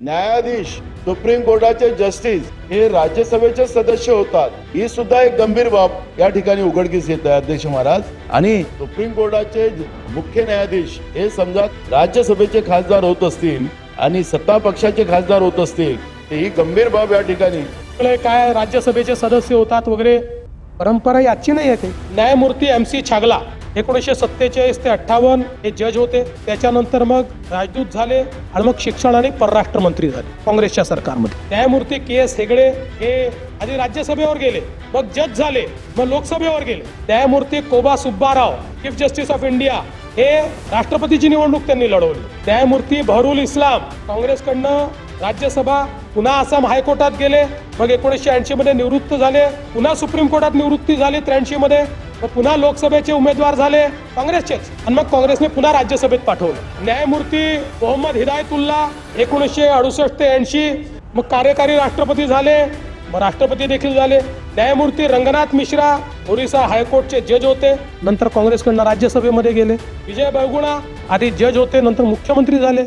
न्यायाधीश supreme कोर्टाचे justice हे राज्यसभेचे सदस्य होतात. ही सुद्धा एक गंभीर बाब या ठिकाणी उघडकीस येत आहे अध्यक्ष महाराज. आणि सुप्रीम कोर्टाचे मुख्य न्यायाधीश हे समजा राज्यसभेचे खासदार होत असतील आणि सत्ता पक्षाचे खासदार होत असतील तर ही गंभीर बाब या ठिकाणी. काय राज्यसभेचे सदस्य होतात वगैरे परंपरा याची नाही आहे न्यायमूर्ती एम सी छागला. एकोणीसशे सत्तेचाळीस ते अठ्ठावन्न हे जज होते. त्याच्यानंतर मग राजदूत झाले आणि मग शिक्षण आणि परराष्ट्र मंत्री झाले काँग्रेसच्या सरकारमध्ये. न्यायमूर्ती के एस हेगडे हे आधी राज्यसभेवर गेले मग जज झाले मग लोकसभेवर गेले. न्यायमूर्ती Koba Subbarao chief justice of India हे राष्ट्रपतीची निवडणूक त्यांनी लढवली. न्यायमूर्ती बहरुल इस्लाम काँग्रेसकडनं राज्यसभा पुन्हा आसाम हायकोर्टात गेले मग एकोणीसशे ऐंशी मध्ये निवृत्त झाले पुन्हा सुप्रीम कोर्टात निवृत्ती झाली त्र्याऐंशी मध्ये मग पुन्हा लोकसभेचे उमेदवार झाले काँग्रेसचेच. आणि मग काँग्रेसने पुन्हा राज्यसभेत पाठवलं. न्यायमूर्ती मोहम्मद हिदायतुल्ला एकोणीसशे अडुसष्ट ते ऐंशी मग कार्यकारी राष्ट्रपती झाले मग राष्ट्रपती देखील झाले. न्यायमूर्ती रंगनाथ मिश्रा ओरिसा हायकोर्टचे जज होते नंतर काँग्रेसकडनं राज्यसभेमध्ये गेले. विजय बहुगुणा आधी जज होते नंतर मुख्यमंत्री झाले.